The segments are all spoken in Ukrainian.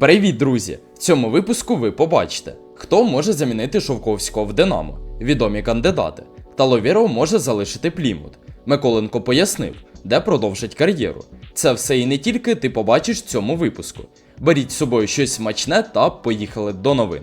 Привіт, друзі! В цьому випуску ви побачите, хто може замінити Шовковського в Динамо, відомі кандидати. Таловєров може залишити Плімут. Миколенко пояснив, де продовжить кар'єру. Це все і не тільки ти побачиш в цьому випуску. Беріть з собою щось смачне та поїхали до новин.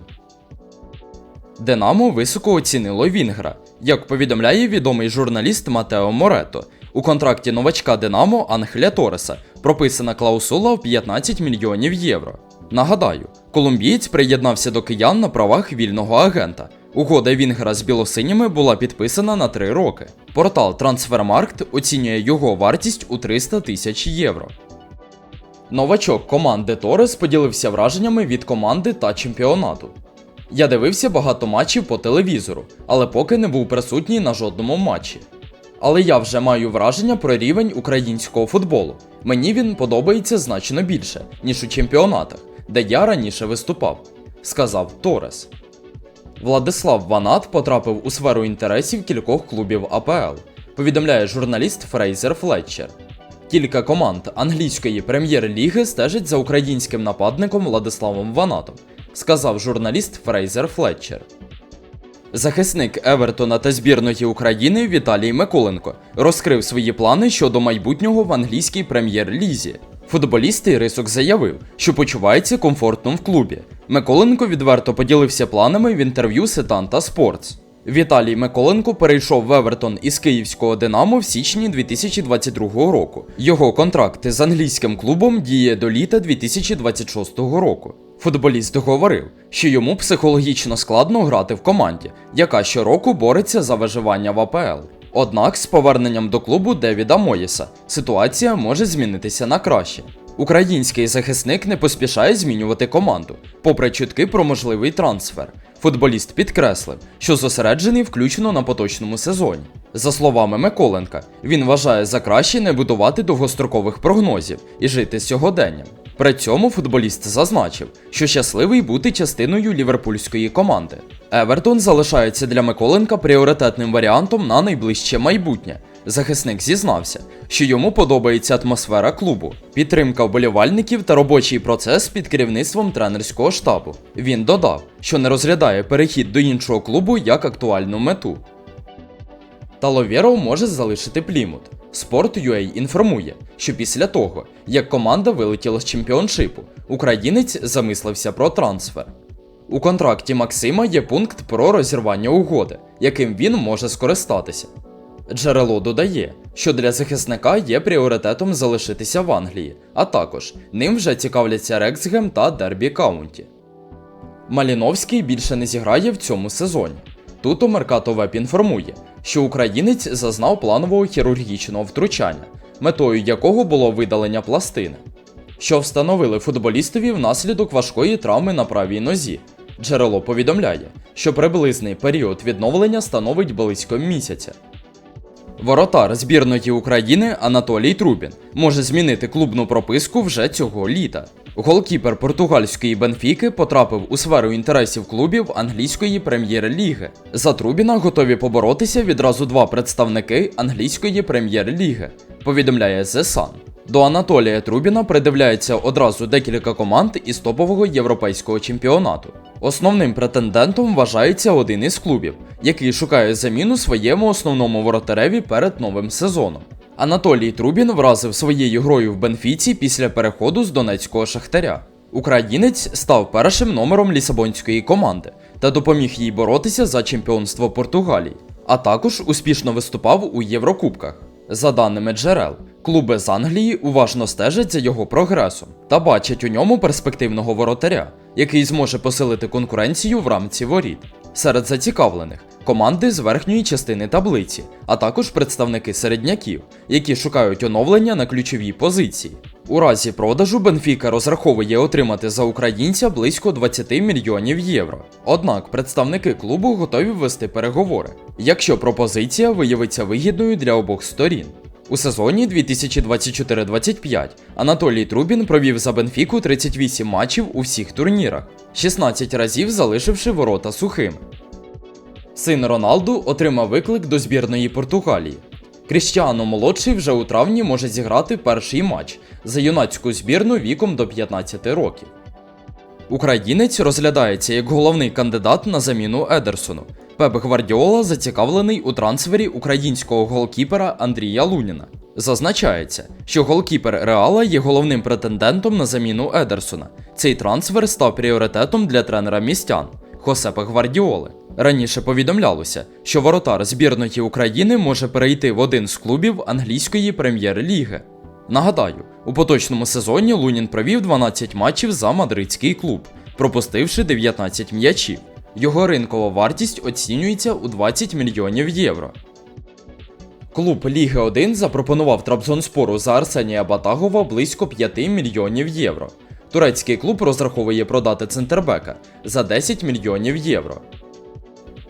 Динамо високо оцінило Вінгра. Як повідомляє відомий журналіст Матео Морето, у контракті новачка Динамо Анхеля Тореса прописана клаусула в 15 мільйонів євро. Нагадаю, колумбієць приєднався до киян на правах вільного агента. Угода Вінгера з білосиніми була підписана на 3 роки. Портал Трансфермаркт оцінює його вартість у 300 тисяч євро. Новачок команди Торес поділився враженнями від команди та чемпіонату. Я дивився багато матчів по телевізору, але поки не був присутній на жодному матчі. Але я вже маю враження про рівень українського футболу. Мені він подобається значно більше, ніж у чемпіонатах, де я раніше виступав, сказав Торес. Владислав Ванат потрапив у сферу інтересів кількох клубів АПЛ, повідомляє журналіст Фрейзер Флетчер. Кілька команд англійської прем'єр-ліги стежать за українським нападником Владиславом Ванатом, сказав журналіст Фрейзер Флетчер. Захисник Евертона та збірної України Віталій Миколенко розкрив свої плани щодо майбутнього в англійській прем'єр-лізі. Футболіст Ірисок заявив, що почувається комфортно в клубі. Миколенко відверто поділився планами в інтерв'ю Сетанта Спортс. Віталій Миколенко перейшов в Евертон із київського Динамо в січні 2022 року. Його контракт з англійським клубом діє до літа 2026 року. Футболіст говорив, що йому психологічно складно грати в команді, яка щороку бореться за виживання в АПЛ. Однак з поверненням до клубу Девіда Моєса ситуація може змінитися на краще. Український захисник не поспішає змінювати команду, попри чутки про можливий трансфер. Футболіст підкреслив, що зосереджений включно на поточному сезоні. За словами Миколенка, він вважає за краще не будувати довгострокових прогнозів і жити сьогоденням. При цьому футболіст зазначив, що щасливий бути частиною ліверпульської команди. Евертон залишається для Миколенка пріоритетним варіантом на найближче майбутнє. Захисник зізнався, що йому подобається атмосфера клубу, підтримка вболівальників та робочий процес під керівництвом тренерського штабу. Він додав, що не розглядає перехід до іншого клубу як актуальну мету. Таловєров може залишити Плімут. Sport.ua інформує, що після того, як команда вилетіла з чемпіоншипу, українець замислився про трансфер. У контракті Максима є пункт про розірвання угоди, яким він може скористатися. Джерело додає, що для захисника є пріоритетом залишитися в Англії, а також ним вже цікавляться Рексгем та Дербі Каунті. Маліновський більше не зіграє в цьому сезоні. Тут у Меркато Веб інформує, що українець зазнав планового хірургічного втручання, метою якого було видалення пластини, що встановили футболістові внаслідок важкої травми на правій нозі. Джерело повідомляє, що приблизний період відновлення становить близько місяця. Воротар збірної України Анатолій Трубін може змінити клубну прописку вже цього літа. Голкіпер португальської Бенфіки потрапив у сферу інтересів клубів англійської прем'єр-ліги. За Трубіна готові поборотися відразу два представники англійської прем'єр-ліги, повідомляє The Sun. До Анатолія Трубіна придивляється одразу декілька команд із топового європейського чемпіонату. Основним претендентом вважається один із клубів, який шукає заміну своєму основному воротареві перед новим сезоном. Анатолій Трубін вразив своєю грою в Бенфіці після переходу з донецького шахтаря. Українець став першим номером лісабонської команди та допоміг їй боротися за чемпіонство Португалії, а також успішно виступав у Єврокубках. За даними джерел, клуби з Англії уважно стежать за його прогресом та бачать у ньому перспективного воротаря, який зможе посилити конкуренцію в рамці воріт. Серед зацікавлених команди з верхньої частини таблиці, а також представники середняків, які шукають оновлення на ключовій позиції. У разі продажу Бенфіка розраховує отримати за українця близько 20 мільйонів євро. Однак представники клубу готові ввести переговори, якщо пропозиція виявиться вигідною для обох сторін. У сезоні 2024-25 Анатолій Трубін провів за Бенфіку 38 матчів у всіх турнірах, 16 разів залишивши ворота сухими. Син Роналду отримав виклик до збірної Португалії. Кріштіано молодший вже у травні може зіграти перший матч за юнацьку збірну віком до 15 років. Українець розглядається як головний кандидат на заміну Едерсону. Пеп Гвардіола зацікавлений у трансфері українського голкіпера Андрія Луніна. Зазначається, що голкіпер Реала є головним претендентом на заміну Едерсона. Цей трансфер став пріоритетом для тренера містян Хосепа Гвардіоли. Раніше повідомлялося, що воротар збірної України може перейти в один з клубів англійської прем'єр-ліги. Нагадаю, у поточному сезоні Лунін провів 12 матчів за мадридський клуб, пропустивши 19 м'ячів. Його ринкова вартість оцінюється у 20 мільйонів євро. Клуб Ліги 1 запропонував Трабзонспору за Арсенія Батагова близько 5 мільйонів євро. Турецький клуб розраховує продати центрбека за 10 мільйонів євро.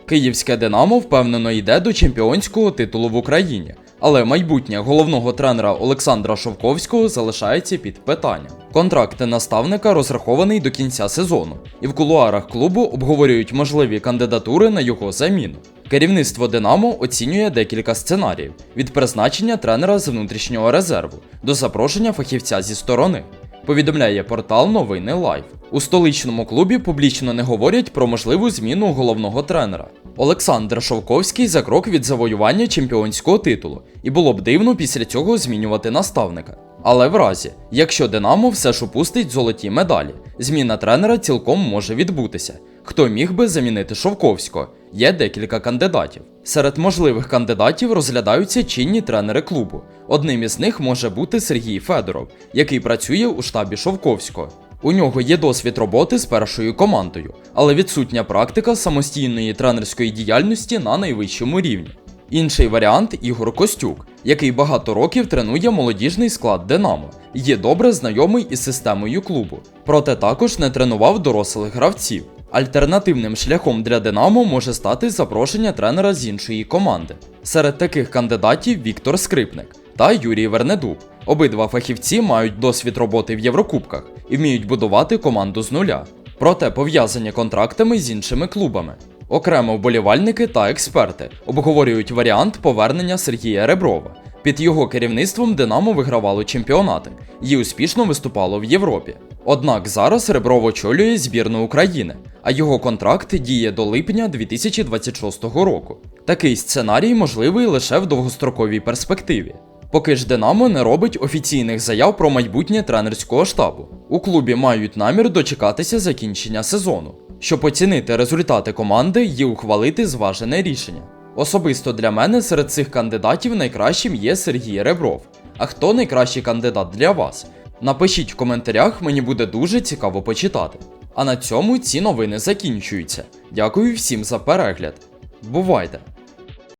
Київське Динамо впевнено йде до чемпіонського титулу в Україні, але майбутнє головного тренера Олександра Шовковського залишається під питанням. Контракт наставника розрахований до кінця сезону, і в кулуарах клубу обговорюють можливі кандидатури на його заміну. Керівництво Динамо оцінює декілька сценаріїв: від призначення тренера з внутрішнього резерву до запрошення фахівця зі сторони. Повідомляє портал Новини Лайв. У столичному клубі публічно не говорять про можливу зміну головного тренера. Олександр Шовковський за крок від завоювання чемпіонського титулу, і було б дивно після цього змінювати наставника. Але в разі, якщо Динамо все ж упустить золоті медалі, зміна тренера цілком може відбутися. Хто міг би замінити Шовковського? Є декілька кандидатів. Серед можливих кандидатів розглядаються чинні тренери клубу. Одним із них може бути Сергій Федоров, який працює у штабі Шовковського. У нього є досвід роботи з першою командою, але відсутня практика самостійної тренерської діяльності на найвищому рівні. Інший варіант Ігор Костюк, який багато років тренує молодіжний склад Динамо, є добре знайомий із системою клубу, проте також не тренував дорослих гравців. Альтернативним шляхом для Динамо може стати запрошення тренера з іншої команди. Серед таких кандидатів Віктор Скрипник та Юрій Вернедуб. Обидва фахівці мають досвід роботи в Єврокубках і вміють будувати команду з нуля, проте пов'язані контрактами з іншими клубами. Окремо вболівальники та експерти обговорюють варіант повернення Сергія Реброва. Під його керівництвом Динамо вигравало чемпіонати і успішно виступало в Європі. Однак зараз Ребров очолює збірну України, а його контракт діє до липня 2026 року. Такий сценарій можливий лише в довгостроковій перспективі. Поки ж Динамо не робить офіційних заяв про майбутнє тренерського штабу. У клубі мають намір дочекатися закінчення сезону, щоб оцінити результати команди і ухвалити зважене рішення. Особисто для мене серед цих кандидатів найкращим є Сергій Ребров. А хто найкращий кандидат для вас? Напишіть в коментарях, мені буде дуже цікаво почитати. А на цьому ці новини закінчуються. Дякую всім за перегляд. Бувайте!